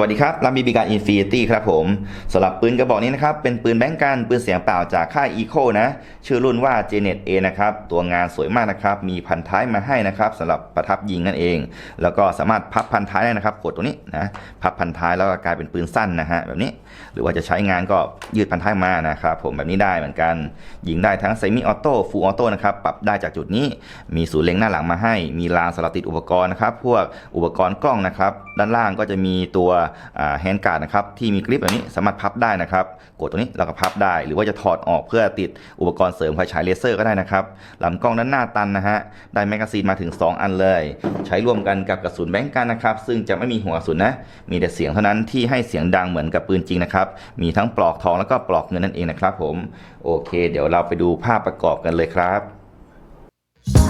วัสดีครับลามีบีการอินฟินิตี้ครับผมสำหรับปืนกระบอกนี้นะครับ เป็นปืนแบงก์กันปืนเสียงเปล่าจากค่ายอีโคนะ ชื่อรุ่นว่า j n e t A นะครับ ตัวงานสวยมากนะครับ มีพันท้ายมาให้นะครับสำหรับประทับยิงนั่นเอง แล้วก็สามารถพับพันท้ายได้นะครับกดตรงนี้นะพับพันท้ายแล้วก็กลายเป็นปืนสั้นนะฮะแบบนี้ หรือว่าจะใช้งานก็ยืดพันท้ายมานะครับผมแบบนี้ได้เหมือนกันยิงได้ทั้งเซมิออโต้ฟูลออโต้นะครับปรับได้จากจุดนี้ มีศูนย์เล็งหน้าหลังมาให้ มีรางสำหรับติดอุปกรณ์นะครับพวกอุปกรณ์กล้องนะครับด้านล่างก็จะมีตัวแฮนด์การ์ดนะครับที่มีคลิปแบบนี้สามารถพับได้นะครับ กดตรงนี้แล้วก็พับได้ หรือว่าจะถอดออกเพื่อติดอุปกรณ์เสริมไฟฉายเลเซอร์ก็ได้นะครับลำกล้องด้านหน้าตันนะฮะได้แมกกาซีนมาถึง 2 อันเลย ใช้ร่วมกันกับกระสุนแบงก์กันนะครับ ซึ่งจะไม่มีหัวกระสุนนะมีแต่เสียงเท่านั้นที่ให้เสียงดังเหมือนกับปืนจริงนะครับมีทั้งปลอกทองแล้วก็ปลอกเงินนั่นเองนะครับผมโอเค เดี๋ยวเราไปดูภาพประกอบกันเลยครับ